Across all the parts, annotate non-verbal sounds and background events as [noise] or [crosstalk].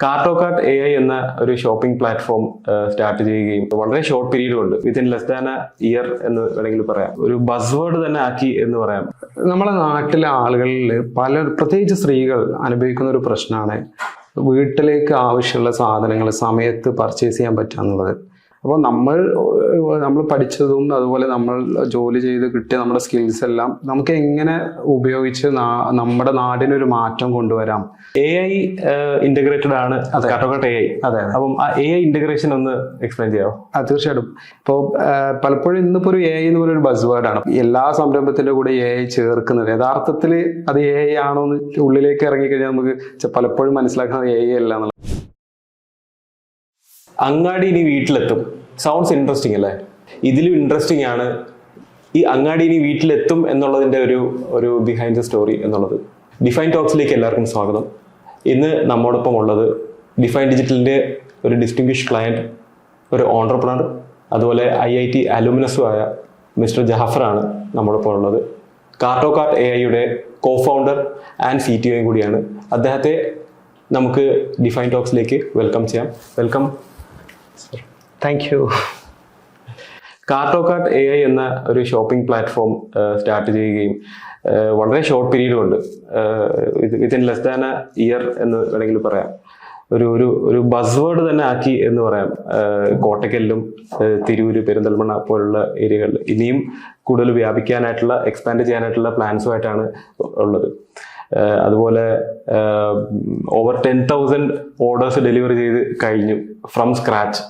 കാർട്ടോകാർട്ട് A I എന്ന ഒരു shopping platform start ചെയ്യുകയും വളരെ ഷോർട്ട് പീരീഡ് കൊണ്ട് within less than a year എന്ന് വേണമെങ്കിൽ പറയാം. ഒരു ബസ് വേർഡ് തന്നെ ആക്കി എന്ന് പറയാം. നമ്മുടെ നാട്ടിലെ ആളുകളിൽ പല പ്രത്യേകിച്ച് സ്ത്രീകൾ അനുഭവിക്കുന്ന ഒരു പ്രശ്നമാണ് വീട്ടിലേക്ക് ആവശ്യമുള്ള സാധനങ്ങൾ സമയത്ത് പർച്ചേസ് ചെയ്യാൻ പറ്റുക എന്നുള്ളത് അപ്പോൾ നമ്മൾ നമ്മൾ പഠിച്ചതും അതുപോലെ നമ്മൾ ജോലി ചെയ്ത് കിട്ടിയ നമ്മുടെ സ്കിൽസ് എല്ലാം നമുക്ക് എങ്ങനെ ഉപയോഗിച്ച് നമ്മുടെ നാടിനൊരു മാറ്റം കൊണ്ടുവരാം? എ ഐ ഇന്റഗ്രേറ്റഡ് ആണ്. അതെ. കാർട്ടോകാർട്ട് എ ഐ അതെ അപ്പം ആ എ ഐ ഇന്റഗ്രേഷൻ ഒന്ന് എക്സ്പ്ലെയിൻ ചെയ്യാമോ തീർച്ചയായിട്ടും. ഇപ്പോൾ പലപ്പോഴും ഇന്നിപ്പോൾ ഒരു എ ഐ എന്ന് പറയുന്ന ഒരു ബസ് വേർഡാണ് എല്ലാ സംരംഭത്തിന്റെ കൂടെ എ ഐ ചേർക്കുന്നത്. യഥാർത്ഥത്തിൽ അത് എ ഐ ആണോ എന്ന് ഉള്ളിലേക്ക് ഇറങ്ങിക്കഴിഞ്ഞാൽ നമുക്ക് പലപ്പോഴും മനസ്സിലാക്കുന്നത് എ ഐ അല്ല എന്നുള്ളത് അങ്ങാടി ഇനി വീട്ടിലെത്തും. സൗണ്ട്സ് ഇൻട്രസ്റ്റിംഗ് അല്ലേ? ഇതിലും ഇൻട്രസ്റ്റിംഗ് ആണ് ഈ അങ്ങാടി ഇനി വീട്ടിലെത്തും എന്നുള്ളതിന്റെ ഒരു ഒരു ബിഹൈൻഡ് ദ സ്റ്റോറി എന്നുള്ളത്. ഡിഫൈൻ ടോക്സിലേക്ക് എല്ലാവർക്കും സ്വാഗതം. ഇന്ന് നമ്മോടൊപ്പം ഉള്ളത് ഡിഫൈൻ ഡിജിറ്റലിന്റെ ഒരു ഡിസ്റ്റിങ്വിഷ് ക്ലയന്റ് ഒരു ഓണ്ടർപ്രണർ അതുപോലെ ഐ ഐ ടി അലൂമിനസുമായ മിസ്റ്റർ ജാഫറാണ് നമ്മോടൊപ്പം ഉള്ളത്. കാർട്ടോ കാർട്ട് എ ഐയുടെ co founder and C T ഒയും കൂടിയാണ്. അദ്ദേഹത്തെ നമുക്ക് ഡിഫൈൻ ടോക്സിലേക്ക് വെൽക്കം ചെയ്യാം. Welcome thank you Cartocart A I എന്ന ഒരു ഷോപ്പിംഗ് പ്ലാറ്റ്ഫോം സ്റ്റാർട്ട് ചെയ്യുകയും വളരെ ഷോർട്ട് പീരീഡ് കൊണ്ട് within less than a year എന്ന് വേണമെങ്കിൽ പറയാം. ഒരു ഒരു ഒരു ബസ് വേർഡ് തന്നെ ആക്കി എന്ന് പറയാം. കോട്ടക്കല്ലും കോട്ടയ്ക്കലിലും തിരൂര് പെരിന്തൽമണ്ണ പോലുള്ള ഏരിയകളിൽ. ഇനിയും കൂടുതൽ വ്യാപിക്കാനായിട്ടുള്ള എക്സ്പാൻഡ് ചെയ്യാനായിട്ടുള്ള പ്ലാൻസുമായിട്ടാണ് ഉള്ളത്. അതുപോലെ over ten thousand orders delivery ചെയ്ത് കഴിഞ്ഞു. ഫ്രം സ്ക്രാച്ച്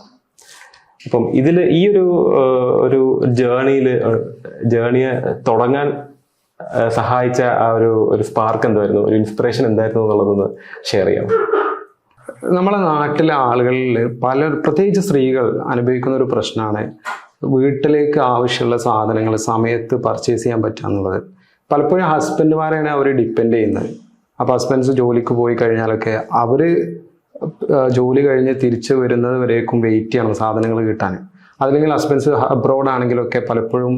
അപ്പം ഇതിൽ ഈ ഒരു ഒരു ജേണിയിൽ ജേണിയെ തുടങ്ങാൻ സഹായിച്ച ആ ഒരു ഒരു സ്പാർക്ക് എന്തായിരുന്നു? ഒരു ഇൻസ്പിറേഷൻ എന്തായിരുന്നു എന്നുള്ളതൊന്ന് ഷെയർ ചെയ്യാം നമ്മുടെ നാട്ടിലെ ആളുകളിൽ പല പ്രത്യേകിച്ച് സ്ത്രീകൾ അനുഭവിക്കുന്ന ഒരു പ്രശ്നമാണ് വീട്ടിലേക്ക് ആവശ്യമുള്ള സാധനങ്ങൾ സമയത്ത് പർച്ചേസ് ചെയ്യാൻ പറ്റുക എന്നുള്ളത്. പലപ്പോഴും ഹസ്ബൻഡുമാരെയാണ് അവർ ഡിപ്പെൻഡ് ചെയ്യുന്നത്. അപ്പോൾ ഹസ്ബൻഡ്സ് ജോലിക്ക് പോയി കഴിഞ്ഞാലൊക്കെ അവർ ജോലി കഴിഞ്ഞ് തിരിച്ചു വരുന്നത് വരേക്കും വെയിറ്റ് ചെയ്യണം സാധനങ്ങൾ കിട്ടാൻ. അതല്ലെങ്കിൽ ഹസ്ബൻഡ്സ് അബ്രോഡ് ആണെങ്കിലൊക്കെ പലപ്പോഴും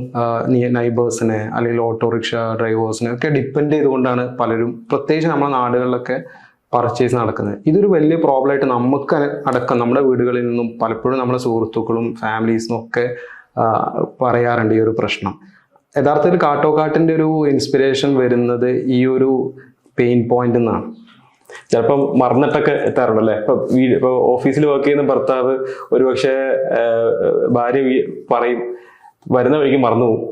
നൈബേഴ്സിനെ അല്ലെങ്കിൽ ഓട്ടോറിക്ഷ ഡ്രൈവേഴ്സിനെ ഒക്കെ ഡിപ്പെൻഡ് ചെയ്തുകൊണ്ടാണ് പലരും പ്രത്യേകിച്ച് നമ്മുടെ നാടുകളിലൊക്കെ പർച്ചേസ് നടക്കുന്നത്. ഇതൊരു വലിയ പ്രോബ്ലം ആയിട്ട് നമുക്ക് അടക്കം നമ്മുടെ വീടുകളിൽ നിന്നും പലപ്പോഴും നമ്മുടെ സുഹൃത്തുക്കളും ഫാമിലീസിനും ഒക്കെ പറയാറുണ്ട് ഈ ഒരു പ്രശ്നം. യഥാർത്ഥത്തിൽ കാട്ടോക്കാട്ടിന്റെ ഒരു ഇൻസ്പിറേഷൻ വരുന്നത് ഈ ഒരു പെയിൻ പോയിന്റ് നിന്നാണ് ചിലപ്പം മറന്നിട്ടൊക്കെ എത്താറുണ്ടല്ലേ? ഇപ്പൊ വീട് ഇപ്പൊ ഓഫീസിൽ വർക്ക് ചെയ്യുന്ന ഭർത്താവ് ഒരുപക്ഷെ ഭാര്യ പറയും വരുന്ന വഴിക്ക് മറന്നു പോകും.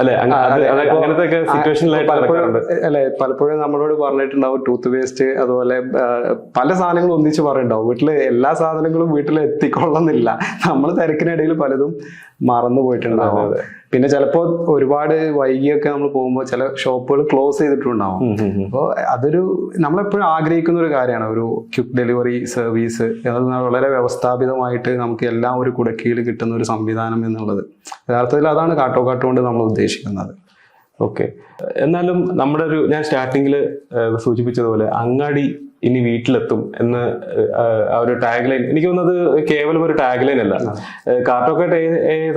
അല്ലെ? അങ്ങനത്തെ സിറ്റുവേഷനിലായിട്ട് അല്ലെ പലപ്പോഴും നമ്മളോട് പറഞ്ഞിട്ടുണ്ടാവും ടൂത്ത് പേസ്റ്റ് അതുപോലെ പല സാധനങ്ങളും ഒന്നിച്ച് പറയുണ്ടാവും വീട്ടിൽ എല്ലാ സാധനങ്ങളും വീട്ടിൽ എത്തിക്കൊള്ളുന്നില്ല നമ്മൾ തിരക്കിനിടയിൽ പലതും മറന്നു പോയിട്ടുണ്ടാവും പിന്നെ ചിലപ്പോൾ ഒരുപാട് വൈകിയൊക്കെ നമ്മൾ പോകുമ്പോൾ ചില ഷോപ്പുകൾ ക്ലോസ് ചെയ്തിട്ടുണ്ടാവും. അപ്പോൾ അതൊരു നമ്മളെപ്പോഴും ആഗ്രഹിക്കുന്ന ഒരു കാര്യമാണ്. ഒരു ക്വിക്ക് ഡെലിവറി സർവീസ് വളരെ വ്യവസ്ഥാപിതമായിട്ട് നമുക്ക് എല്ലാം ഒരു കുടക്കീഴിൽ കിട്ടുന്ന ഒരു സംവിധാനം എന്നുള്ളത്. യഥാർത്ഥത്തിൽ അതാണ് കാട്ടോ കാട്ടോ കൊണ്ട് നമ്മൾ ഉദ്ദേശിക്കുന്നത്. ഓക്കെ. എന്നാലും നമ്മുടെ ഒരു ഞാൻ സ്റ്റാർട്ടിങ്ങിൽ സൂചിപ്പിച്ചതുപോലെ അങ്ങാടി ഇനി വീട്ടിലെത്തും എന്ന് ആ ഒരു ടാഗ് ലൈൻ എനിക്ക് തോന്നുന്നത് കേവലം ഒരു ടാഗ് ലൈൻ അല്ല കാർട്ടോക്കാട്ട്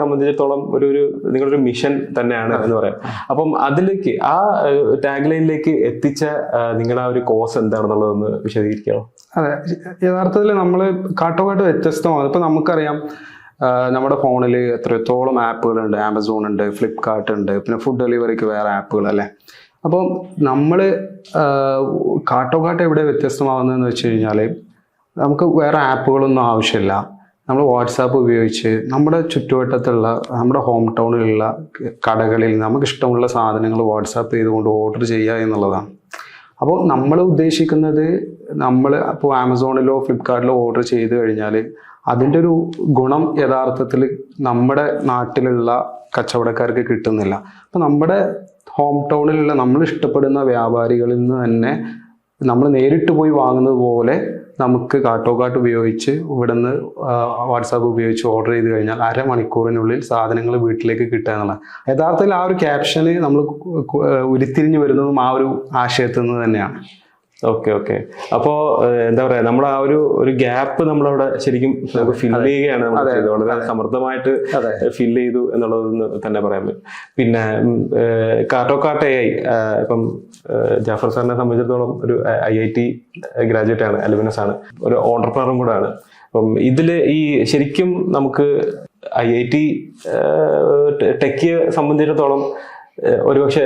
സംബന്ധിച്ചിടത്തോളം ഒരു ഒരു നിങ്ങളൊരു മിഷൻ തന്നെയാണ് എന്ന് പറയാം. അപ്പം അതിലേക്ക് ആ ടാഗ് ലൈനിലേക്ക് എത്തിച്ച നിങ്ങളുടെ ആ ഒരു കോസ് എന്താണെന്നുള്ളതൊന്ന് വിശദീകരിക്കാമോ അതെ. യഥാർത്ഥത്തിൽ നമ്മൾ കാട്ടോക്കാട്ട് വ്യത്യസ്തമാണ്. ഇപ്പം നമുക്കറിയാം നമ്മുടെ ഫോണിൽ എത്രത്തോളം ആപ്പുകളുണ്ട് ആമസോൺ ഉണ്ട് ഫ്ലിപ്കാർട്ട് ഉണ്ട് പിന്നെ ഫുഡ് ഡെലിവറിക്ക് വേറെ ആപ്പുകൾ അല്ലേ അപ്പോൾ നമ്മൾ കാട്ടോകാട്ട് എവിടെ വ്യത്യസ്തമാകുന്നതെന്ന് വെച്ച് കഴിഞ്ഞാൽ നമുക്ക് വേറെ ആപ്പുകളൊന്നും ആവശ്യമില്ല. നമ്മൾ വാട്സാപ്പ് ഉപയോഗിച്ച് നമ്മുടെ ചുറ്റുവട്ടത്തുള്ള നമ്മുടെ ഹോം ടൗണിലുള്ള കടകളിൽ നമുക്ക് ഇഷ്ടമുള്ള സാധനങ്ങൾ വാട്സാപ്പ് ചെയ്തുകൊണ്ട് ഓർഡർ ചെയ്യുക എന്നുള്ളതാണ്. അപ്പോൾ നമ്മൾ ഉദ്ദേശിക്കുന്നത് നമ്മൾ അപ്പോൾ ആമസോണിലോ ഫ്ലിപ്കാർട്ടിലോ ഓർഡർ ചെയ്ത് കഴിഞ്ഞാൽ അതിന്റെ ഒരു ഗുണം യഥാർത്ഥത്തിൽ നമ്മുടെ നാട്ടിലുള്ള കച്ചവടക്കാർക്ക് കിട്ടുന്നില്ല. അപ്പം നമ്മുടെ ഹോം ടൗണിലുള്ള നമ്മൾ ഇഷ്ടപ്പെടുന്ന വ്യാപാരികളിൽ നിന്ന് തന്നെ നമ്മൾ നേരിട്ട് പോയി വാങ്ങുന്നത് പോലെ നമുക്ക് കാട്ടോകാട്ട് ഉപയോഗിച്ച് ഇവിടെ നിന്ന് വാട്സാപ്പ് ഉപയോഗിച്ച് ഓർഡർ ചെയ്ത് കഴിഞ്ഞാൽ അരമണിക്കൂറിനുള്ളിൽ സാധനങ്ങൾ വീട്ടിലേക്ക് കിട്ടുക എന്നുള്ളതാണ്. യഥാർത്ഥത്തിൽ ആ ഒരു ക്യാപ്ഷന് നമ്മൾ ഉരുത്തിരിഞ്ഞു വരുന്നതും ആ ഒരു ആശയത്തിൽ നിന്ന് തന്നെയാണ്. ഓക്കെ ഓക്കെ അപ്പോ എന്താ പറയാ നമ്മൾ ആ ഒരു ഒരു ഗ്യാപ്പ് നമ്മളവിടെ ശരിക്കും നമുക്ക് ഫില്ല് ചെയ്യുകയാണ് നമ്മൾ ചെയ്തത്. വളരെ സമൃദ്ധമായിട്ട്. ഫില്ല് ചെയ്തു എന്നുള്ളതെന്ന് തന്നെ പറയാൻ പറ്റും. പിന്നെ കാട്ടോ കാട്ട് എ ഐ ഇപ്പം ജാഫർ സാറിനെ സംബന്ധിച്ചിടത്തോളം ഒരു ഐ ഐ ടി ഗ്രാജുവേറ്റ് ആണ് അലുമിനസ് ആണ്. ഒരു ഓണ്ടർപ്രണറും കൂടെ ആണ് അപ്പം ഇതിൽ ഈ ശരിക്കും നമുക്ക് ഐ ഐ ടി ടെക്കിയെ സംബന്ധിച്ചിടത്തോളം ഒരുപക്ഷെ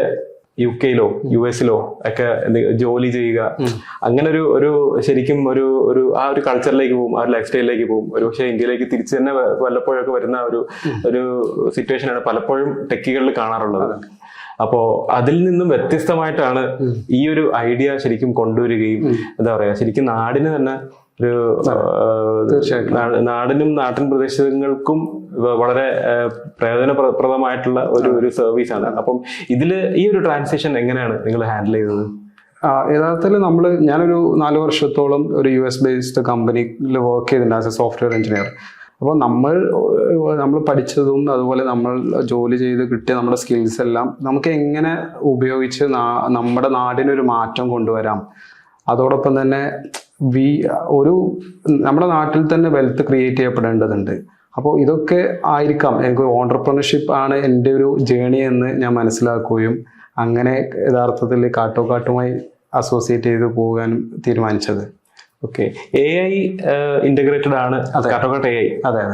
യു കെയിലോ യു എസിലോ ഒക്കെ ജോലി ചെയ്യുക. അങ്ങനെ ഒരു ഒരു ശരിക്കും ഒരു ഒരു ആ ഒരു കൾച്ചറിലേക്ക് പോകും ആ ഒരു ലൈഫ് സ്റ്റൈലിലേക്ക് പോകും. ഒരു പക്ഷേ ഇന്ത്യയിലേക്ക് തിരിച്ചു തന്നെ വല്ലപ്പോഴൊക്കെ വരുന്ന ഒരു ഒരു സിറ്റുവേഷൻ ആണ് പലപ്പോഴും ടെക്കികളിൽ കാണാറുള്ളത്. അപ്പോ അതിൽ നിന്നും വ്യത്യസ്തമായിട്ടാണ് ഈ ഒരു ഐഡിയ ശരിക്കും കൊണ്ടുവരികയും എന്താ പറയാ ശരിക്കും നാടിന് തന്നെ ഒരു നാടിനും നാട്ടിൻ പ്രദേശങ്ങൾക്കും വളരെ പ്രയോജനപ്രദമായിട്ടുള്ള ഒരു ഒരു ആണ് അപ്പം ഇതിൽ ഈ ഒരു ട്രാൻസാക്ഷൻ എങ്ങനെയാണ് നിങ്ങൾ ഹാൻഡിൽ ചെയ്തത്? യഥാർത്ഥത്തിൽ നമ്മൾ ഞാനൊരു നാല് വർഷത്തോളം ഒരു യു എസ് ബേസ്ഡ് കമ്പനിയിൽ വർക്ക് ചെയ്തിട്ടുണ്ട് ആസ് എ സോഫ്റ്റ്വെയർ എഞ്ചിനീയർ അപ്പോൾ നമ്മൾ നമ്മൾ പഠിച്ചതും അതുപോലെ നമ്മൾ ജോലി ചെയ്ത് കിട്ടിയ നമ്മുടെ സ്കിൽസ് എല്ലാം നമുക്ക് എങ്ങനെ ഉപയോഗിച്ച് നമ്മുടെ നാടിനൊരു മാറ്റം കൊണ്ടുവരാം. അതോടൊപ്പം തന്നെ വി ഒരു നമ്മുടെ നാട്ടിൽ തന്നെ വെൽത്ത് ക്രിയേറ്റ് ചെയ്യപ്പെടേണ്ടതുണ്ട്. അപ്പോൾ ഇതൊക്കെ ആയിരിക്കാം. എനിക്ക് ഓണ്ടർപ്രണർഷിപ്പ് ആണ് എന്റെ ഒരു ജേണി എന്ന് ഞാൻ മനസ്സിലാക്കുകയും അങ്ങനെ യഥാർത്ഥത്തിൽ കാട്ടോ കാട്ടുമായി അസോസിയേറ്റ് ചെയ്ത് പോകാനും തീരുമാനിച്ചത്. ഓക്കെ എ ഐ ഇന്റഗ്രേറ്റഡ് ആണ് കാട്ടോക്കാട്ട് എ ഐ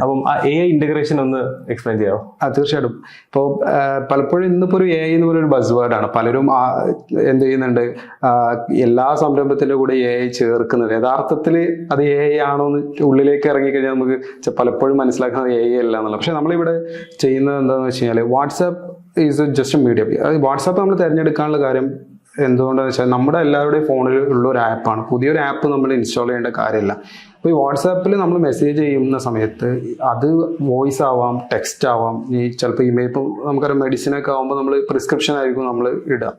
അപ്പം ആ എ ഐ ഇന്റഗ്രേഷൻ ഒന്ന് എക്സ്പ്ലെയിൻ ചെയ്യാമോ ആ തീർച്ചയായിട്ടും. ഇപ്പോൾ പലപ്പോഴും ഇന്നിപ്പോൾ ഒരു എ ഐ എന്ന് പറയുന്ന ബസ് ആണ്. പലരും എന്ത് ചെയ്യുന്നുണ്ട്? എല്ലാ സംരംഭത്തിന്റെ കൂടെ എ ഐ ചേർക്കുന്നത്. യഥാർത്ഥത്തിൽ അത് എ ഐ ആണോ എന്ന് ഉള്ളിലേക്ക് ഇറങ്ങിക്കഴിഞ്ഞാൽ നമുക്ക് പലപ്പോഴും മനസ്സിലാക്കുന്നത് എ ഐ അല്ല എന്നുള്ളത്. പക്ഷെ നമ്മളിവിടെ ചെയ്യുന്നത് എന്താണെന്ന് വെച്ച് കഴിഞ്ഞാൽ WhatsApp is just media WhatsApp നമ്മൾ തിരഞ്ഞെടുക്കാനുള്ള കാര്യം എന്തുകൊണ്ടാണെന്ന് വെച്ചാൽ നമ്മുടെ എല്ലാവരുടെയും ഫോണിൽ ഉള്ള ഒരു ആപ്പാണ്. പുതിയൊരു ആപ്പ് നമ്മൾ ഇൻസ്റ്റാൾ ചെയ്യേണ്ട കാര്യമില്ല. അപ്പോൾ ഈ വാട്സാപ്പിൽ നമ്മൾ മെസ്സേജ് ചെയ്യുന്ന സമയത്ത് അത് വോയിസ് ആവാം ടെക്സ്റ്റ് ആവാം. ഈ ചിലപ്പോൾ ഇമെയിൽ ഇപ്പം നമുക്കറിയാം മെഡിസിനൊക്കെ ആകുമ്പോൾ നമ്മൾ പ്രിസ്ക്രിപ്ഷൻ ആയിരിക്കും നമ്മൾ ഇടുക.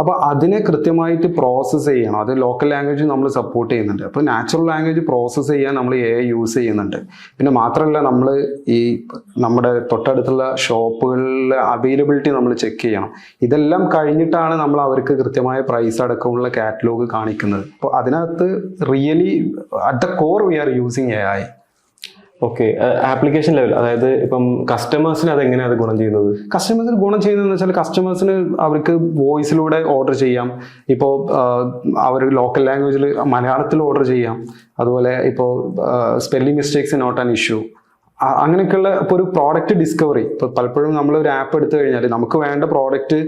അപ്പോൾ അതിനെ കൃത്യമായിട്ട് പ്രോസസ്സ് ചെയ്യണം. അത് ലോക്കൽ ലാംഗ്വേജ് നമ്മൾ സപ്പോർട്ട് ചെയ്യുന്നുണ്ട്. അപ്പോൾ നാച്ചുറൽ ലാംഗ്വേജ് പ്രോസസ്സ് ചെയ്യാൻ നമ്മൾ എ യൂസ് ചെയ്യുന്നുണ്ട്. പിന്നെ മാത്രമല്ല നമ്മൾ ഈ നമ്മുടെ തൊട്ടടുത്തുള്ള ഷോപ്പുകളിലെ അവൈലബിലിറ്റി നമ്മൾ ചെക്ക് ചെയ്യണം. ഇതെല്ലാം കഴിഞ്ഞിട്ടാണ് നമ്മൾ അവർക്ക് കൃത്യമായ പ്രൈസ് അടക്കമുള്ള കാറ്റലോഗ് കാണിക്കുന്നത്. അപ്പോൾ അതിനകത്ത് really at the core we are using A I okay application level അതായത് ഇപ്പം കസ്റ്റമേഴ്സിന് അത് എങ്ങനെയാണ് ഗുണം ചെയ്യുന്നത്? കസ്റ്റമേഴ്സിന് ഗുണം ചെയ്യുന്നതെന്ന് വെച്ചാൽ കസ്റ്റമേഴ്സിന് അവർക്ക് വോയിസിലൂടെ ഓർഡർ ചെയ്യാം. ഇപ്പോൾ അവർ ലോക്കൽ ലാംഗ്വേജിൽ മലയാളത്തിൽ ഓർഡർ ചെയ്യാം. അതുപോലെ ഇപ്പോൾ spelling mistakes not an issue അങ്ങനെയൊക്കെയുള്ള ഇപ്പോൾ ഒരു പ്രോഡക്റ്റ് ഡിസ്കവറി ഇപ്പോൾ പലപ്പോഴും നമ്മൾ ഒരു ആപ്പ് എടുത്തു കഴിഞ്ഞാൽ നമുക്ക് വേണ്ട product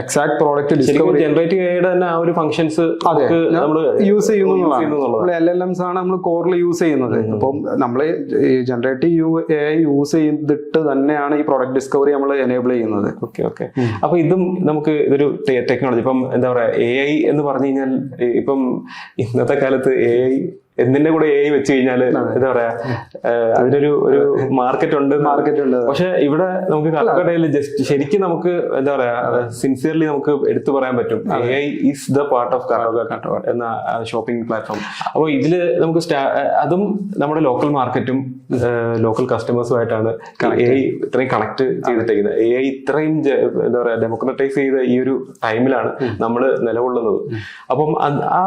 exact product discovery generate തന്നെ ആ ഒരു ഫംഗ്ഷൻസ് അതെ. യൂസ് ചെയ്യുന്നു എൽ എൽ എംസ് ആണ് നമ്മൾ കോറിൽ യൂസ് ചെയ്യുന്നത്. അപ്പം നമ്മൾ ജനറേറ്റ് യു എ യൂസ് ചെയ്തിട്ട് തന്നെയാണ് ഈ പ്രോഡക്റ്റ് ഡിസ്കവറി നമ്മൾ എനേബിൾ ചെയ്യുന്നത്. ഓക്കെ ഓക്കെ അപ്പൊ ഇതും നമുക്ക് ഇതൊരു ടെക്നോളജി ഇപ്പം എന്താ പറയാ എ ഐ എന്ന് പറഞ്ഞു കഴിഞ്ഞാൽ ഇപ്പം ഇന്നത്തെ കാലത്ത് എ ഐ എന്തിന്റെ കൂടെ എ ഐ വെച്ച് കഴിഞ്ഞാൽ എന്താ പറയാ അതിനൊരു ഒരു മാർക്കറ്റ് ഉണ്ട് മാർക്കറ്റ് ഉണ്ട് പക്ഷെ ഇവിടെ നമുക്ക് കർക്കടയിൽ ജസ്റ്റ് ശരിക്കും നമുക്ക് എന്താ പറയാ സിൻസിയർലി നമുക്ക് എടുത്തു പറയാൻ പറ്റും. A I is the part of കാർട്ടോക എന്ന ഷോപ്പിംഗ് പ്ലാറ്റ്ഫോം അപ്പോൾ ഇതിൽ നമുക്ക് അതും നമ്മുടെ ലോക്കൽ മാർക്കറ്റും ലോക്കൽ കസ്റ്റമേഴ്സുമായിട്ടാണ് എ ഐ ഇത്രയും കണക്ട് ചെയ്തിട്ടിരിക്കുന്നത്. എ ഐ ഇത്രയും എന്താ പറയാ ഡെമോക്രറ്റൈസ് ചെയ്ത ഈ ഒരു ടൈമിലാണ് നമ്മൾ നിലകൊള്ളുന്നത്. അപ്പം ആ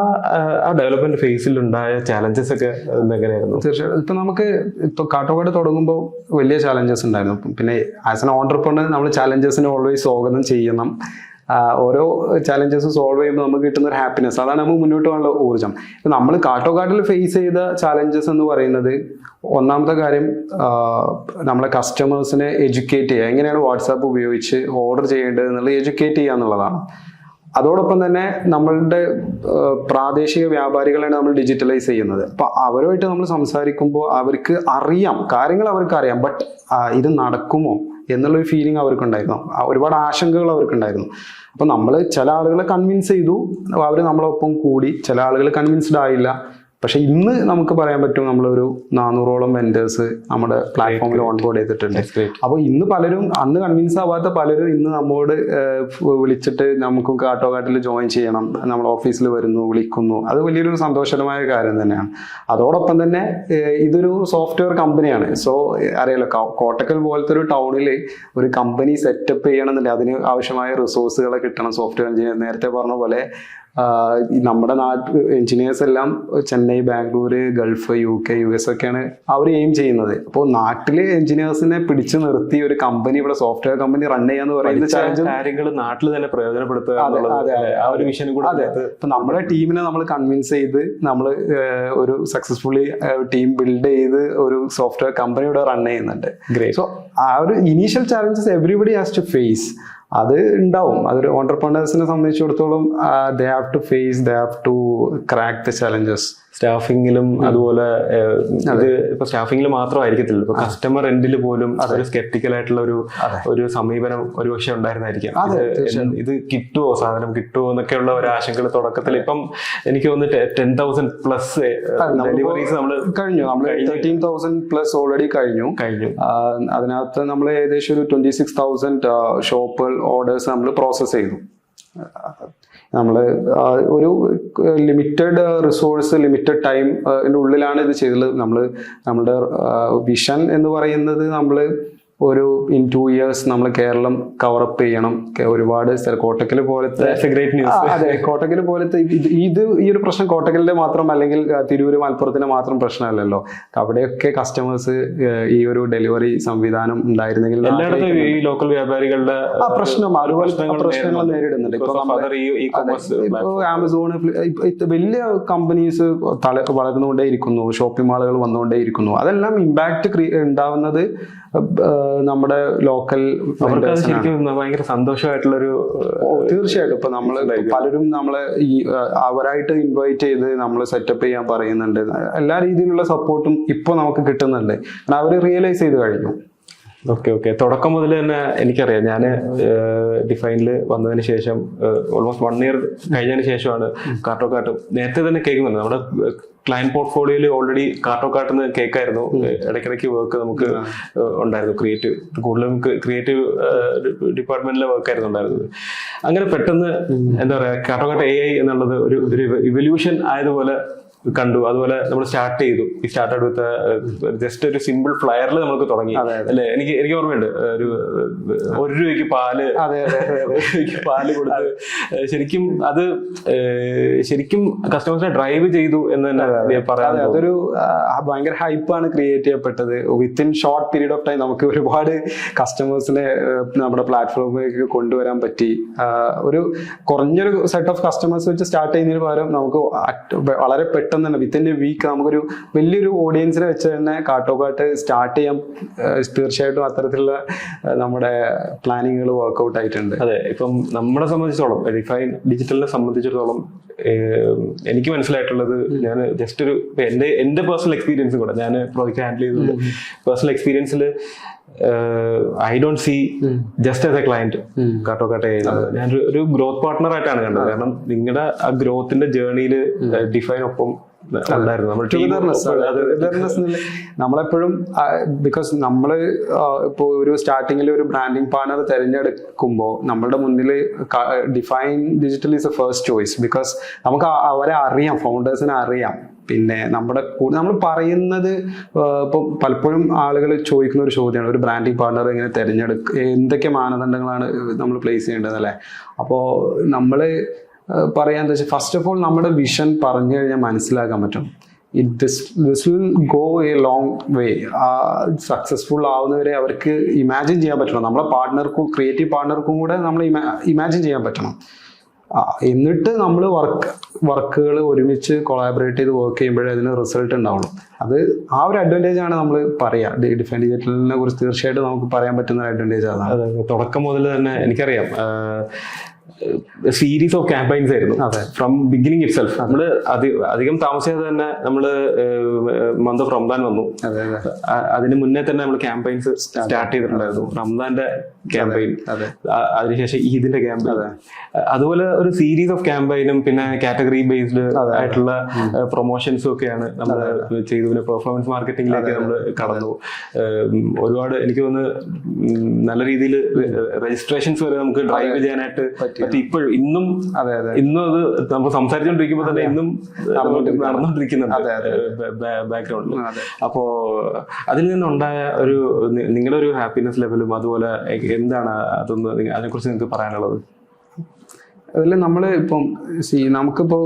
ആ ഡെവലപ്മെന്റ് ഫേസിൽ ഉണ്ടായ ചാലഞ്ചസ് ഒക്കെ എങ്ങനെയായിരുന്നു തീർച്ചയായിട്ടും. ഇപ്പൊ നമുക്ക് ഇപ്പൊ കാട്ടോക്കാട് തുടങ്ങുമ്പോൾ വലിയ ചാലഞ്ചസ് ഉണ്ടായിരുന്നു. പിന്നെ ആസ് എൻ ഓണ്ടർപ്രണർ നമ്മൾ ചാലഞ്ചസിനെ ഓൾവേസ് സ്വാഗതം ചെയ്യണം. ഓരോ ചാലഞ്ചസ് സോൾവ് ചെയ്യുമ്പോൾ നമുക്ക് കിട്ടുന്ന ഒരു ഹാപ്പിനെസ് അതാണ് നമുക്ക് മുന്നോട്ട് പോകാനുള്ള ഊർജം. ഇപ്പം നമ്മൾ കാട്ടോക്കാട്ടിൽ ഫേസ് ചെയ്ത ചാലഞ്ചസ് എന്ന് പറയുന്നത് ഒന്നാമത്തെ കാര്യം നമ്മളെ കസ്റ്റമേഴ്സിനെ എഡ്യൂക്കേറ്റ് ചെയ്യുക. എങ്ങനെയാണ് വാട്സാപ്പ് ഉപയോഗിച്ച് ഓർഡർ ചെയ്യേണ്ടത് എന്നുള്ളത് എഡ്യൂക്കേറ്റ് ചെയ്യുക എന്നുള്ളതാണ്. അതോടൊപ്പം തന്നെ നമ്മളുടെ പ്രാദേശിക വ്യാപാരികളെയാണ് നമ്മൾ ഡിജിറ്റലൈസ് ചെയ്യുന്നത്. അപ്പൊ അവരുമായിട്ട് നമ്മൾ സംസാരിക്കുമ്പോൾ അവർക്ക് അറിയാം കാര്യങ്ങൾ അവർക്ക് അറിയാം. ബട്ട് ഇത് നടക്കുമോ എന്നുള്ളൊരു ഫീലിംഗ് അവർക്കുണ്ടായിരുന്നു. ഒരുപാട് ആശങ്കകൾ അവർക്കുണ്ടായിരുന്നു. അപ്പൊ നമ്മൾ ചില ആളുകളെ കൺവിൻസ് ചെയ്തു. അവർ നമ്മളൊപ്പം കൂടി. ചില ആളുകൾ കൺവിൻസ്ഡ് ആയില്ല. പക്ഷെ ഇന്ന് നമുക്ക് പറയാൻ പറ്റും നമ്മളൊരു നാനൂറോളം വെൻഡേഴ്സ് നമ്മുടെ പ്ലാറ്റ്ഫോമിൽ ഓൺബോർഡ് ചെയ്തിട്ടുണ്ട്. അപ്പൊ അപ്പോൾ ഇന്ന് പലരും അന്ന് കൺവിൻസ് ആവാത്ത പലരും ഇന്ന് നമ്മോട് വിളിച്ചിട്ട് നമുക്കും കാട്ടോ കാട്ടിൽ ജോയിൻ ചെയ്യണം. നമ്മൾ ഓഫീസിൽ വരുന്നു വിളിക്കുന്നു. അത് വലിയൊരു സന്തോഷകരമായ കാര്യം തന്നെയാണ്. അതോടൊപ്പം തന്നെ ഇതൊരു സോഫ്റ്റ്വെയർ കമ്പനിയാണ് സോ അറിയാലോ കോട്ടക്കൽ പോലത്തെ ഒരു ടൗണിൽ ഒരു കമ്പനി സെറ്റപ്പ് ചെയ്യണമെന്നില്ല അതിന് ആവശ്യമായ റിസോഴ്സുകളെ കിട്ടണം സോഫ്റ്റ്വെയർ എഞ്ചിനീയർ നേരത്തെ പറഞ്ഞ പോലെ നമ്മുടെ നാട്ടിൽ എഞ്ചിനീയേഴ്സ് എല്ലാം Chennai Bangalore Gulf U K U S ഒക്കെയാണ് അവർ എയിം ചെയ്യുന്നത്. അപ്പോൾ നാട്ടിലെ എഞ്ചിനീയേഴ്സിനെ പിടിച്ചു നിർത്തി ഒരു കമ്പനി ഇവിടെ സോഫ്റ്റ്വെയർ കമ്പനി റൺ ചെയ്യാന്ന് പറയുന്ന ചാലഞ്ച് കാര്യങ്ങൾ നാട്ടിൽ തന്നെ പ്രയോജനപ്പെടുത്തുക ആ ഒരു വിഷനും കൂടെ അതെ. ഇപ്പൊ നമ്മുടെ ടീമിനെ നമ്മൾ കൺവിൻസ് ചെയ്ത് നമ്മൾ ഒരു സക്സസ്ഫുള്ളി ടീം ബിൽഡ് ചെയ്ത് ഒരു സോഫ്റ്റ്വെയർ കമ്പനി ഇവിടെ റൺ ചെയ്യുന്നുണ്ട്. സോ ആ ഒരു initial challenges everybody has to face അത് ഉണ്ടാവും അതൊരു ഓണ്ടർപ്രണേഴ്സിനെ സംബന്ധിച്ചിടത്തോളം they have to face they have to crack the challenges സ്റ്റാഫിങ്ങിലും അതുപോലെ ഇത് ഇപ്പൊ സ്റ്റാഫിങ്ങിൽ മാത്രമായിരിക്കത്തില്ല. ഇപ്പൊ കസ്റ്റമർ എൻഡിൽ പോലും ഒരു സ്കെപ്റ്റിക്കൽ ആയിട്ടുള്ള ഒരു ഒരു സമീപനം ഒരു പക്ഷെ ഉണ്ടായിരുന്നായിരിക്കാം ഇത് കിട്ടുമോ സാധനം? കിട്ടുമോ എന്നൊക്കെയുള്ള ഒരു ആശങ്കകൾ തുടക്കത്തിൽ ഇപ്പം എനിക്ക് തോന്നുന്നു ടെൻ തൗസൻഡ് പ്ലസ് ഡെലിവറീസ് നമ്മൾ കഴിഞ്ഞു. നമ്മൾ തേർട്ടീൻ തൗസൻഡ് പ്ലസ് ഓൾറെഡി കഴിഞ്ഞു. കഴിഞ്ഞു. അതിനകത്ത് നമ്മൾ ഏകദേശം ഒരു ട്വന്റി സിക്സ് തൗസൻഡ് ഷോപ്പുകൾ ഓർഡേഴ്സ് നമ്മൾ പ്രോസസ് ചെയ്തു. നമ്മൾ ഒരു ലിമിറ്റഡ് റിസോഴ്സ് ലിമിറ്റഡ് ടൈം ഉള്ളിലാണ് ഇത് ചെയ്തത്. നമ്മൾ നമ്മുടെ വിഷൻ എന്ന് പറയുന്നത് നമ്മൾ ഒരു ഇൻ ടു ഇയേഴ്സ് നമ്മൾ കേരളം കവറപ്പ് ചെയ്യണം. ഒരുപാട് കോട്ടക്കൽ പോലത്തെ ഗ്രേറ്റ് ന്യൂസ് അതെ. കോട്ടക്കൽ പോലത്തെ ഇത് ഈ ഒരു പ്രശ്നം കോട്ടക്കലിന്റെ മാത്രം അല്ലെങ്കിൽ തിരൂര് മലപ്പുറത്തിന്റെ മാത്രം പ്രശ്നമല്ലല്ലോ. അവിടെയൊക്കെ കസ്റ്റമേഴ്സ് ഈ ഒരു ഡെലിവറി സംവിധാനം ഉണ്ടായിരുന്നെങ്കിൽ എല്ലായിടത്തും ഈ ലോക്കൽ വ്യാപാരികളുടെ ആ പ്രശ്നം അതുപോലെ പ്രശ്നങ്ങൾ നേരിടുന്നുണ്ട്. ഇപ്പൊ ആമസോൺ വലിയ കമ്പനീസ് തല വളർന്നുകൊണ്ടേ ഇരിക്കുന്നു ഷോപ്പിംഗ് മാളുകൾ വന്നുകൊണ്ടേ ഇരിക്കുന്നു അതെല്ലാം ഇമ്പാക്ട് ഉണ്ടാവുന്നത് നമ്മുടെ ലോക്കൽ ഭയങ്കര സന്തോഷമായിട്ടുള്ളൊരു തീർച്ചയായിട്ടും. ഇപ്പൊ നമ്മൾ പലരും നമ്മളെ ഈ അവരായിട്ട് ഇൻവൈറ്റ് ചെയ്ത് നമ്മൾ സെറ്റപ്പ് ചെയ്യാൻ പറയുന്നുണ്ട്. എല്ലാ രീതിയിലുള്ള സപ്പോർട്ടും ഇപ്പൊ നമുക്ക് കിട്ടുന്നുണ്ട്. അവർ അവർ റിയലൈസ് ചെയ്ത് കഴിഞ്ഞു. ഓക്കെ ഓക്കെ തുടക്കം മുതൽ തന്നെ എനിക്കറിയാം. ഞാൻ ഡിഫൈനിൽ വന്നതിന് ശേഷം ഓൾമോസ്റ്റ് വൺ ഇയർ കഴിഞ്ഞതിന് ശേഷമാണ് കാർട്ടോ കാട്ടും നേരത്തെ തന്നെ കേൾക്കുന്നുണ്ട് നമ്മുടെ ക്ലയന്റ് പോർട്ട്ഫോളിയോയിൽ ഓൾറെഡി കാർട്ടോ കാട്ടുന്ന കേൾക്കായിരുന്നു ഇടയ്ക്കിടയ്ക്ക് വർക്ക് നമുക്ക് ഉണ്ടായിരുന്നു. ക്രിയേറ്റീവ് കൂടുതലും ക്രിയേറ്റീവ് ഡിപ്പാർട്ട്മെന്റിലെ വർക്ക് ആയിരുന്നു ഉണ്ടായിരുന്നത്. അങ്ങനെ പെട്ടെന്ന് എന്താ പറയാ കാർട്ടോ കാട്ട് എ ഐ എന്നുള്ളത് ഒരു ഒരു ഇവല്യൂഷൻ ആയതുപോലെ കണ്ടു. അതുപോലെ നമ്മൾ സ്റ്റാർട്ട് ചെയ്തു. ഈ സ്റ്റാർട്ട് വിത്ത് ജസ്റ്റ് ഒരു സിമ്പിൾ ഫ്ലയറിൽ നമുക്ക് തുടങ്ങി. അല്ലെ? എനിക്ക് എനിക്ക് ഓർമ്മയുണ്ട്. ഒരു ഒരു രൂപയ്ക്ക് പാൽ [laughs] രൂപയ്ക്ക് പാൽ കൊടുത്ത് ശരിക്കും അത് ശരിക്കും കസ്റ്റമേഴ്സിനെ ഡ്രൈവ് ചെയ്തു എന്ന് തന്നെ പറയാം അതൊരു ഭയങ്കര ഹൈപ്പാണ് ക്രിയേറ്റ് ചെയ്യപ്പെട്ടത്. Within short period of time നമുക്ക് ഒരുപാട് കസ്റ്റമേഴ്സിനെ നമ്മുടെ പ്ലാറ്റ്ഫോമിലേക്ക് കൊണ്ടുവരാൻ പറ്റി. ഒരു കുറഞ്ഞൊരു സെറ്റ് ഓഫ് കസ്റ്റമേഴ്സ് വെച്ച് സ്റ്റാർട്ട് ചെയ്യുന്നതിന് പകരം നമുക്ക് വളരെ പെട്ടെന്ന് തന്നെ വിത്തിൻ എ വീക്ക് നമുക്കൊരു വലിയൊരു ഓഡിയൻസിനെ വെച്ച് തന്നെ കാട്ടോക്കാട്ട് സ്റ്റാർട്ട് ചെയ്യാൻ തീർച്ചയായിട്ടും അത്തരത്തിലുള്ള നമ്മുടെ പ്ലാനിങ്ങുകൾ വർക്ക്ഔട്ട് ആയിട്ടുണ്ട്. അതെ ഇപ്പം നമ്മളെ സംബന്ധിച്ചിടത്തോളം ഡിഫൈൻ ഡിജിറ്റലിനെ സംബന്ധിച്ചിടത്തോളം എനിക്ക് മനസ്സിലായിട്ടുള്ളത് ഞാൻ ജസ്റ്റ് ഒരു എന്റെ എന്റെ എന്റെ പേഴ്സണൽ എക്സ്പീരിയൻസ് കൂടെ ഞാൻ പ്രോജക്റ്റ് ഹാൻഡിൽ ചെയ്തത് personal എക്സ്പീരിയൻസിൽ I don't see just as a client Cartocart ചെയ്യുന്നത് ഞാൻ ഒരു ഗ്രോത്ത് പാർട്ട്ണർ ആയിട്ടാണ് കണ്ടത്. കാരണം നിങ്ങളുടെ ആ ഗ്രോത്തിന്റെ ജേർണിയിൽ ഡിഫൈൻ ഒപ്പം നമ്മളെപ്പോഴും ബിക്കോസ് നമ്മൾ ഇപ്പോൾ ഒരു സ്റ്റാർട്ടിങ്ങിൽ ഒരു ബ്രാൻഡിങ് പാർട്ണർ തിരഞ്ഞെടുക്കുമ്പോൾ നമ്മളുടെ മുന്നിൽ define digital is a first choice because നമുക്ക് അവരെ അറിയാം ഫൗണ്ടേഴ്സിനെ അറിയാം. പിന്നെ നമ്മുടെ നമ്മൾ പറയുന്നത് ഇപ്പം പലപ്പോഴും ആളുകൾ ചോദിക്കുന്ന ഒരു ചോദ്യമാണ് ഒരു ബ്രാൻഡിങ് പാർട്ണർ ഇങ്ങനെ തിരഞ്ഞെടുക്കുക എന്തൊക്കെ മാനദണ്ഡങ്ങളാണ് നമ്മൾ പ്ലേസ് ചെയ്യേണ്ടത് അല്ലേ? അപ്പോൾ നമ്മൾ പറയാന്ന് വെച്ചാൽ ഫസ്റ്റ് ഓഫ് ഓൾ നമ്മുടെ വിഷൻ പറഞ്ഞു കഴിഞ്ഞാൽ മനസ്സിലാക്കാൻ പറ്റും. It this this will go a long way ആ സക്സസ്ഫുൾ ആവുന്നവരെ അവർക്ക് ഇമാജിൻ ചെയ്യാൻ പറ്റണം. നമ്മളെ പാർട്ട്ണർക്കും ക്രിയേറ്റീവ് പാർട്ട്ണർക്കും കൂടെ നമ്മൾ ഇമാജിൻ ചെയ്യാൻ പറ്റണം. എന്നിട്ട് നമ്മൾ വർക്ക് വർക്കുകൾ ഒരുമിച്ച് കൊളാബറേറ്റ് ചെയ്ത് വർക്ക് ചെയ്യുമ്പോഴേ അതിന് റിസൾട്ട് ഉണ്ടാവുള്ളൂ. അത് ആ ഒരു അഡ്വാന്റേജ് ആണ് നമ്മൾ പറയാം. ഡിഫൈൻ ഡിജിറ്റലിനെ കുറിച്ച് തീർച്ചയായിട്ടും നമുക്ക് പറയാൻ പറ്റുന്ന ഒരു അഡ്വാന്റേജ് ആണ് തുടക്കം മുതൽ തന്നെ എനിക്കറിയാം സീരീസ് ഓഫ് ക്യാമ്പയിൻസ് ആയിരുന്നു. അതെ. ഫ്രം ബിഗിനിങ് ഇറ്റ് സെൽഫ് നമ്മൾ അധികം താമസിയാതെ തന്നെ നമ്മൾ മന്ത് ഓഫ് റംദാൻ വന്നു. അതിന് മുന്നേ തന്നെ നമ്മൾ ക്യാമ്പയിൻസ് സ്റ്റാർട്ട് ചെയ്തിട്ടുണ്ടായിരുന്നു. റംദാന്റെ ക്യാമ്പയിൻ അതെ അതിനുശേഷം ഈദിന്റെ ക്യാമ്പയിൻ അതുപോലെ ഒരു സീരീസ് ഓഫ് ക്യാമ്പയിനും പിന്നെ കാറ്റഗറി ബേസ്ഡ് ആയിട്ടുള്ള പ്രൊമോഷൻസും ഒക്കെയാണ് നമ്മൾ ചെയ്തു. പിന്നെ പെർഫോമൻസ് മാർക്കറ്റിംഗിലേക്ക് നമ്മൾ കടന്നു. ഒരുപാട് എനിക്ക് തോന്നുന്നു നല്ല രീതിയിൽ രജിസ്ട്രേഷൻസ് വരെ നമുക്ക് ഡ്രൈവ് ചെയ്യാനായിട്ട് പറ്റി. ഇപ്പോഴും ഇന്നും അതെ അതെ. ഇന്നും അത് നമ്മൾ സംസാരിച്ചുകൊണ്ടിരിക്കുമ്പോൾ തന്നെ ഇന്നും നടന്നുകൊണ്ടിരിക്കുന്നുണ്ട് ബാക്ക്ഗ്രൗണ്ടിൽ അപ്പോ അതിൽ നിന്നുണ്ടായ ഒരു നിങ്ങളുടെ ഒരു ഹാപ്പിനെസ് ലെവലും അതുപോലെ എന്താണ് അതൊന്ന് അതിനെക്കുറിച്ച് നിങ്ങൾക്ക് പറയാനുള്ളത്? അതിൽ നമ്മൾ ഇപ്പം സി നമുക്കിപ്പോൾ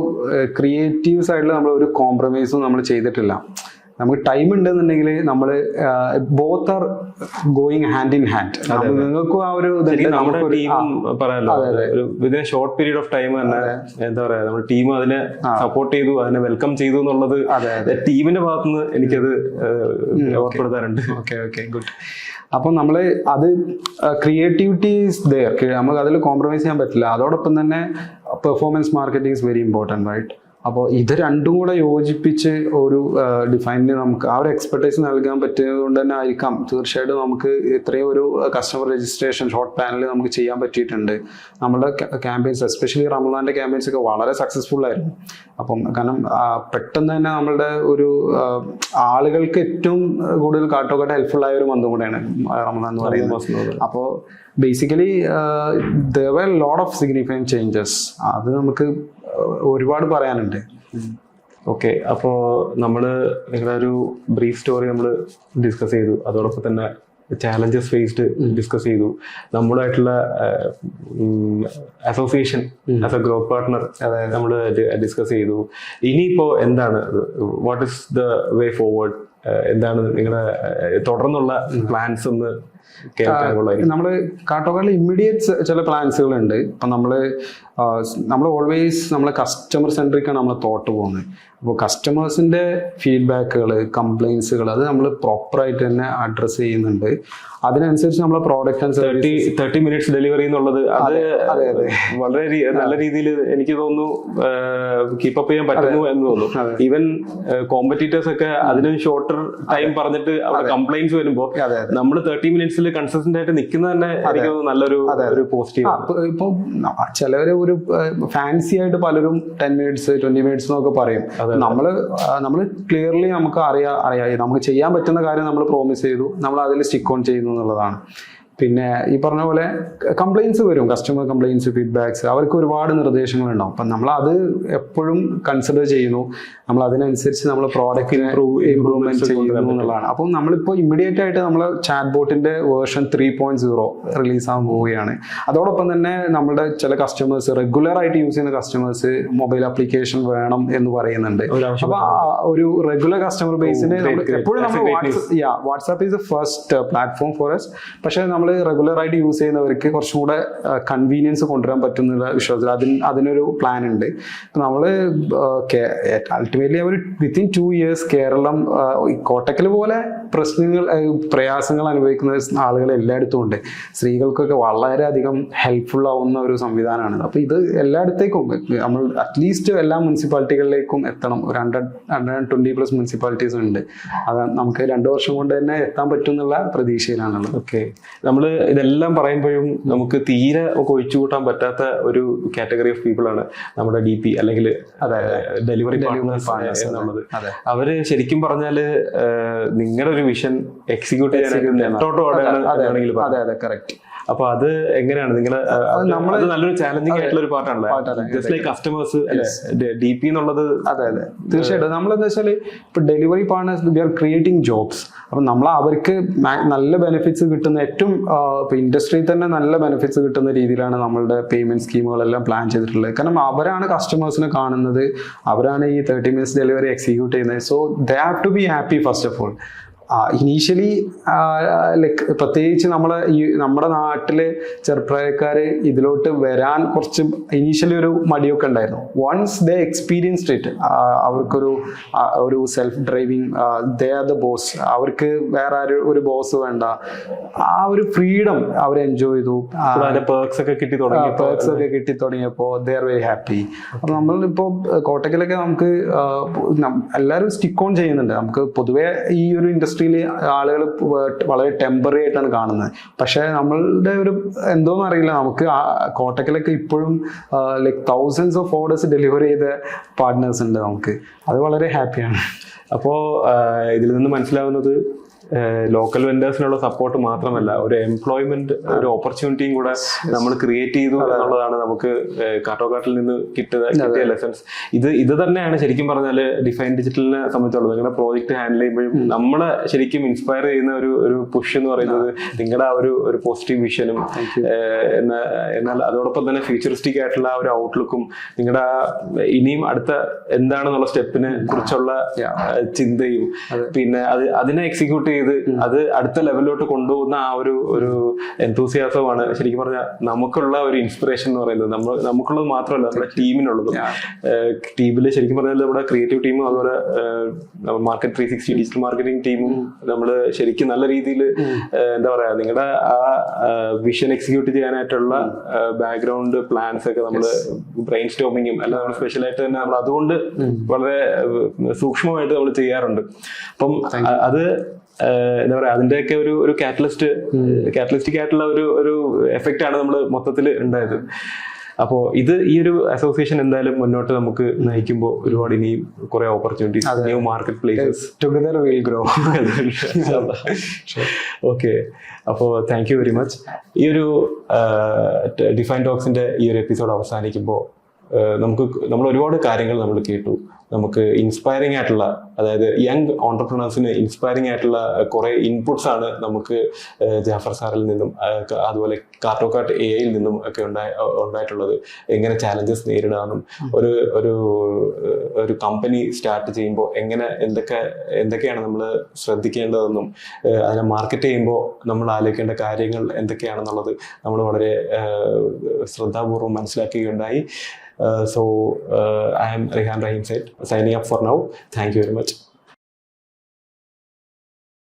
ക്രിയേറ്റീവ് സൈഡിൽ നമ്മൾ ഒരു കോംപ്രമൈസും നമ്മൾ ചെയ്തിട്ടില്ല. നമുക്ക് ടൈം ഉണ്ടെന്നുണ്ടെങ്കിൽ നമ്മൾ both are going hand in hand. നിങ്ങൾക്കും ആ ഒരു ഇതിനെ ഷോർട്ട് പീരീഡ് ഓഫ് ടൈം തന്നെ എന്താ പറയാ നമ്മുടെ ടീം അതിനെ സപ്പോർട്ട് ചെയ്തു അതിനെ വെൽക്കം ചെയ്തു എന്നുള്ളത് ടീമിന്റെ ഭാഗത്തുനിന്ന് എനിക്കത് ഓർപ്പെടുത്താറുണ്ട് ഓക്കെ ഓക്കെ ഗുഡ്. അപ്പം നമ്മൾ അത് ക്രിയേറ്റിവിറ്റി ഈസ് ദയർ നമുക്ക് അതിൽ കോംപ്രമൈസ് ചെയ്യാൻ പറ്റില്ല. അതോടൊപ്പം തന്നെ performance marketing is very important right അപ്പോൾ ഇത് രണ്ടും കൂടെ യോജിപ്പിച്ച് ഒരു ഡിഫൈനിന് നമുക്ക് ആ ഒരു എക്സ്പെർട്ടൈസ് നൽകാൻ പറ്റുന്നത് കൊണ്ട് തന്നെ ആയിരിക്കാം. തീർച്ചയായിട്ടും നമുക്ക് ഇത്രയും ഒരു കസ്റ്റമർ രജിസ്ട്രേഷൻ ഷോർട്ട് പാനൽ നമുക്ക് ചെയ്യാൻ പറ്റിയിട്ടുണ്ട്. നമ്മുടെ ക്യാമ്പയിൻസ് എസ്പെഷ്യലി റമദാന്റെ ക്യാമ്പയിൻസ് ഒക്കെ വളരെ സക്സസ്ഫുൾ ആയിരുന്നു. അപ്പം കാരണം പെട്ടെന്ന് തന്നെ നമ്മളുടെ ഒരു ആളുകൾക്ക് ഏറ്റവും കൂടുതൽ കാട്ടോക്കാട്ട് ഹെൽപ്ഫുൾ ആയ ഒരു മന്ത് കൂടെയാണ് റമദാൻ എന്ന് പറയുന്നത്. അപ്പോൾ basically there lot of significant changes അത് നമുക്ക് ഒരുപാട് പറയാനുണ്ട്. ഓക്കെ അപ്പോ നമ്മൾ നിങ്ങളുടെ ഒരു ബ്രീഫ് സ്റ്റോറി നമ്മൾ ഡിസ്കസ് ചെയ്തു. അതോടൊപ്പം തന്നെ ചാലഞ്ചസ് ഫേസ്ഡ് ഡിസ്കസ് ചെയ്തു. നമ്മളായിട്ടുള്ള association as a growth partner നമ്മൾ ഡിസ്കസ് ചെയ്തു. ഇനിയിപ്പോ എന്താണ് what is the way forward എന്താണ് നിങ്ങളുടെ തുടർന്നുള്ള പ്ലാൻസ് ഒന്ന് നമ്മൾ കാട്ടോക്കാളിൽ ഇമ്മീഡിയറ്റ് ചില പ്ലാൻസുകൾ ഉണ്ട് ഇപ്പം നമ്മൾ നമ്മൾ ഓൾവേസ് നമ്മൾ കസ്റ്റമർ സെൻട്രിക് ആണ് നമ്മൾ തോട്ട് പോകുന്നത്. അപ്പോൾ കസ്റ്റമേഴ്സിന്റെ ഫീഡ്ബാക്കുകൾ കംപ്ലയിൻസുകൾ അത് നമ്മൾ പ്രോപ്പറായിട്ട് തന്നെ അഡ്രസ്സ് ചെയ്യുന്നുണ്ട്. അതിനനുസരിച്ച് നമ്മൾ product and thirty thirty minutes delivery എന്നുള്ളത് അത് വളരെ നല്ല രീതിയിൽ എനിക്ക് തോന്നുന്നു കീപ്പ് അപ്പ് ചെയ്യാൻ പറ്റുന്നു എന്ന് തോന്നുന്നു. ഈവൻ കോമ്പറ്റീറ്റേഴ്സ് ഒക്കെ അതിനും ഷോർട്ടർ ടൈം പറഞ്ഞിട്ട് അവിടെ കംപ്ലൈന്റ്സ് വരുമ്പോൾ നമ്മൾ തേർട്ടി മിനിറ്റ്സിൽ കൺസിസ്റ്റന്റ് ആയിട്ട് നിൽക്കുന്നത് തന്നെ എനിക്ക് നല്ലൊരു ഒരു പോസിറ്റീവ് ഇപ്പൊ ചിലവര് ഒരു ഫാൻസി ആയിട്ട് പലരും ടെൻ മിനിറ്റ്സ് ട്വന്റി മിനിറ്റ്സ് എന്നൊക്കെ പറയും. നമ്മൾ നമ്മൾ ക്ലിയർലി നമുക്ക് അറിയാം അറിയാം നമുക്ക് ചെയ്യാൻ പറ്റുന്ന കാര്യം നമ്മൾ പ്രോമിസ് ചെയ്തു. നമ്മൾ അതിൽ സ്റ്റിക്ക് ഓൺ ചെയ്യുന്നു എന്നുള്ളതാണ്. പിന്നെ ഈ പറഞ്ഞ പോലെ കംപ്ലയിൻസ് വരും കസ്റ്റമർ കംപ്ലയിൻസ് ഫീഡ്ബാക്സ് അവർക്ക് ഒരുപാട് നിർദ്ദേശങ്ങളുണ്ടാവും. അപ്പം നമ്മൾ അത് എപ്പോഴും കൺസിഡർ ചെയ്യുന്നു. നമ്മൾ അതിനനുസരിച്ച് നമ്മൾ പ്രോഡക്റ്റിനെ ഇമ്പ്രൂവ്മെന്റ് ചെയ്യുന്നു എന്നുള്ളതാണ്. അപ്പം നമ്മളിപ്പോൾ ഇമ്മീഡിയറ്റ് ആയിട്ട് നമ്മൾ ചാറ്റ് ബോട്ടിന്റെ version three point zero release ആകാൻ പോവുകയാണ്. അതോടൊപ്പം തന്നെ നമ്മുടെ ചില കസ്റ്റമേഴ്സ് റെഗുലർ ആയിട്ട് യൂസ് ചെയ്യുന്ന കസ്റ്റമേഴ്സ് മൊബൈൽ ആപ്ലിക്കേഷൻ വേണം എന്ന് പറയുന്നുണ്ട്. അപ്പൊ ഒരു റെഗുലർ കസ്റ്റമർ ബേസിന് എപ്പോഴും നമ്മൾ WhatsApp is the first platform for S പക്ഷേ നമ്മൾ റെഗുലർ ആയിട്ട് യൂസ് ചെയ്യുന്നവർക്ക് കുറച്ചും കൂടെ കൺവീനിയൻസ് കൊണ്ടുവരാൻ പറ്റുന്ന വിശ്വാസത്തിൽ അതിന് അതിനൊരു പ്ലാൻ ഉണ്ട്. നമ്മൾ അൾട്ടിമേറ്റ്ലി അവർ within two years Keralam Kottakkal പോലെ പ്രശ്നങ്ങൾ പ്രയാസങ്ങൾ അനുഭവിക്കുന്ന ആളുകൾ എല്ലായിടത്തും ഉണ്ട്. സ്ത്രീകൾക്കൊക്കെ വളരെയധികം ഹെൽപ്ഫുൾ ആവുന്ന ഒരു സംവിധാനമാണ്. അപ്പോൾ ഇത് എല്ലായിടത്തേക്കും നമ്മൾ അറ്റ്ലീസ്റ്റ് എല്ലാ മുനിസിപ്പാലിറ്റികളിലേക്കും എത്തണം. ഒരു hundred hundred and twenty plus municipalities ഉണ്ട്. അത് നമുക്ക് രണ്ട് വർഷം കൊണ്ട് തന്നെ എത്താൻ പറ്റും എന്നുള്ള പ്രതീക്ഷയിലാണുള്ളത്. ഓക്കെ നമ്മൾ ഇതെല്ലാം പറയുമ്പോഴും നമുക്ക് തീരെ നമുക്ക് ഒഴിച്ചുകൂട്ടാൻ പറ്റാത്ത ഒരു കാറ്റഗറി ഓഫ് പീപ്പിൾ ആണ് നമ്മുടെ ഡി പി അല്ലെങ്കിൽ ഡെലിവറി എന്നുള്ളത്. അവർ ശരിക്കും പറഞ്ഞാൽ നിങ്ങളുടെ ഒരു വിഷൻ എക്സിക്യൂട്ട് ചെയ്യാനായിട്ട് അതെ അതെ. കറക്റ്റ് അപ്പൊ അത് എങ്ങനെയാണ് നിങ്ങൾ നമ്മൾ അത് നല്ലൊരു ചാലഞ്ചിങ് ആയിട്ടുള്ള ഒരു പാർട്ടാണല്ലോ. Just like customers D P എന്നുള്ളത് അതെ അതെ. തീർച്ചയായിട്ടും. നമ്മളെന്താ വെച്ചാൽ ഇപ്പൊ delivery partners we are creating jobs അപ്പൊ നമ്മൾ അവർക്ക് നല്ല ബെനിഫിറ്റ്സ് കിട്ടുന്ന ഏറ്റവും ഇപ്പൊ ഇൻഡസ്ട്രിയിൽ തന്നെ നല്ല ബെനിഫിറ്റ്സ് കിട്ടുന്ന രീതിയിലാണ് നമ്മളുടെ പേയ്മെന്റ് സ്കീമുകളെല്ലാം പ്ലാൻ ചെയ്തിട്ടുള്ളത്. കാരണം അവരാണ് കസ്റ്റമേഴ്സിനെ കാണുന്നത്. അവരാണ് ഈ തേർട്ടി മിനിറ്റ്സ് ഡെലിവറി എക്സിക്യൂട്ട് ചെയ്യുന്നത്. So they have to be happy first of all initially like പ്രത്യേകിച്ച് നമ്മൾ ഈ നമ്മുടെ നാട്ടിലെ ചെറുപ്രായക്കാർ ഇതിലോട്ട് വരാൻ കുറച്ച് ഇനീഷ്യലി ഒരു മടിയൊക്കെ ഉണ്ടായിരുന്നു. വൺസ് ദേ എക്സ്പീരിയൻസ്ഡ് ഇറ്റ് അവർക്കൊരു ഒരു self driving they are the boss അവർക്ക് വേറെ ആരും ഒരു ബോസ് വേണ്ട. ആ ഒരു ഫ്രീഡം അവർ എൻജോയ് ചെയ്തു. പേർക്സ് ഒക്കെ കിട്ടി തുടങ്ങി പേർക്സ് ഒക്കെ കിട്ടി തുടങ്ങിയപ്പോൾ ദേ ആർ വെരി ഹാപ്പി അപ്പം നമ്മളിപ്പോൾ കോട്ടയ്ക്കലൊക്കെ നമുക്ക് എല്ലാവരും സ്റ്റിക്ക് ഓൺ ചെയ്യുന്നുണ്ട്. നമുക്ക് പൊതുവേ ഈ ഒരു ഇൻഡസ്ട്രിയിൽ ആളുകൾ വളരെ ടെമ്പററി ആയിട്ടാണ് കാണുന്നത്. പക്ഷേ നമ്മളുടെ ഒരു എന്തോന്നും അറിയില്ല. നമുക്ക് കോട്ടക്കലൊക്കെ ഇപ്പോഴും like thousands of orders delivery ചെയ്ത പാർട്ട്നേഴ്സ് ഉണ്ട് നമുക്ക്. അത് വളരെ ഹാപ്പിയാണ് അപ്പോൾ ഇതിൽ നിന്ന് മനസ്സിലാവുന്നത് ലോക്കൽ വെൻഡേഴ്സിനുള്ള സപ്പോർട്ട് മാത്രമല്ല ഒരു എംപ്ലോയ്മെന്റ് ഒരു ഓപ്പർച്യൂണിറ്റിയും കൂടെ നമ്മൾ ക്രിയേറ്റ് ചെയ്തു എന്നുള്ളതാണ് നമുക്ക് കാട്ടോകാട്ടിൽ നിന്ന് കിട്ടുക കിട്ടിയ ലെസൺസ് ഇത് ഇത് തന്നെയാണ് ശരിക്കും പറഞ്ഞാൽ ഡിഫൈൻ ഡിജിറ്റലിനെ സംബന്ധിച്ചുള്ളത്. നിങ്ങളുടെ പ്രോജക്റ്റ് ഹാൻഡിൽ ചെയ്യുമ്പോഴും നമ്മളെ ശരിക്കും ഇൻസ്പയർ ചെയ്യുന്ന ഒരു ഒരു പുഷ് എന്ന് പറയുന്നത് നിങ്ങളുടെ ആ ഒരു ഒരു പോസിറ്റീവ് വിഷനും എന്നാൽ അതോടൊപ്പം തന്നെ ഫ്യൂച്ചറിസ്റ്റിക് ആയിട്ടുള്ള ആ ഒരു ഔട്ട്ലുക്കും നിങ്ങളുടെ ആ ഇനിയും അടുത്ത എന്താണെന്നുള്ള സ്റ്റെപ്പിനെ കുറിച്ചുള്ള ചിന്തയും പിന്നെ അത് അതിനെ എക്സിക്യൂട്ട് ചെയ്ത് അത് അടുത്ത ലെവലിലോട്ട് കൊണ്ടുപോകുന്ന ആ ഒരു ഒരു എന്തൂസിയാസമാണ് ശരിക്കും പറഞ്ഞാൽ നമുക്കുള്ള ഒരു ഇൻസ്പിറേഷൻ എന്ന് പറയുന്നത്. നമ്മൾ നമുക്കുള്ളത് മാത്രമല്ല നമ്മുടെ ടീമിനുള്ളതും. ടീമിൽ ശരിക്കും പറഞ്ഞാൽ നമ്മുടെ ക്രിയേറ്റീവ് ടീമും അതുപോലെ market three sixty digital marketing ടീമും നമ്മൾ ശരിക്കും നല്ല രീതിയിൽ എന്താ പറയാ നിങ്ങളുടെ ആ വിഷൻ എക്സിക്യൂട്ട് ചെയ്യാനായിട്ടുള്ള ബാക്ക്ഗ്രൗണ്ട് പ്ലാൻസ് ഒക്കെ നമ്മൾ ബ്രെയിൻ സ്റ്റോമിങ്ങും അല്ല നമ്മൾ സ്പെഷ്യലായിട്ട് തന്നെ നമ്മൾ അതുകൊണ്ട് വളരെ സൂക്ഷ്മമായിട്ട് നമ്മൾ ചെയ്യാറുണ്ട്. അപ്പം അത് എന്താ പറയാ അതിന്റെയൊക്കെ ഒരു ഒരു കാറ്റലിസ്റ്റ് കാറ്റലിസ്റ്റിക് ആയിട്ടുള്ള ഒരു ഒരു എഫക്റ്റ് ആണ് നമ്മൾ മൊത്തത്തിൽ ഉണ്ടായത്. അപ്പോ ഇത് ഈ ഒരു അസോസിയേഷൻ എന്തായാലും മുന്നോട്ട് നമുക്ക് നയിക്കുമ്പോൾ ഒരുപാട് ഇനിയും കുറെ opportunities new market places together will grow okay അപ്പോൾ താങ്ക് യു വെരി മച്ച് ഈ ഒരു ഡിഫൈൻ ടോക്സിന്റെ ഈ ഒരു എപ്പിസോഡ് അവസാനിക്കുമ്പോൾ നമുക്ക് നമ്മൾ ഒരുപാട് കാര്യങ്ങൾ നമ്മൾ കേട്ടു. നമുക്ക് ഇൻസ്പയറിംഗ് ആയിട്ടുള്ള അതായത് യങ് ഓണ്ടർപ്രണേഴ്സിന് ഇൻസ്പയറിംഗ് ആയിട്ടുള്ള കുറേ ഇൻപുട്സ് ആണ് നമുക്ക് ജാഫർ സാറിൽ നിന്നും അതുപോലെ കാർട്ടോക്കാട്ട് എ ഐയിൽ നിന്നും ഒക്കെ ഉണ്ടായി ഉണ്ടായിട്ടുള്ളത്. എങ്ങനെ ചാലഞ്ചസ് നേരിടാനും ഒരു ഒരു ഒരു കമ്പനി സ്റ്റാർട്ട് ചെയ്യുമ്പോൾ എങ്ങനെ എന്തൊക്കെ എന്തൊക്കെയാണ് നമ്മൾ ശ്രദ്ധിക്കേണ്ടതെന്നും അതിനെ മാർക്കറ്റ് ചെയ്യുമ്പോൾ നമ്മൾ ആലോചിക്കേണ്ട കാര്യങ്ങൾ എന്തൊക്കെയാണെന്നുള്ളത് നമ്മൾ വളരെ ശ്രദ്ധാപൂർവം മനസ്സിലാക്കുകയുണ്ടായി Uh, so uh, I am Rehan Rahim Said signing up for now. Thank you very much.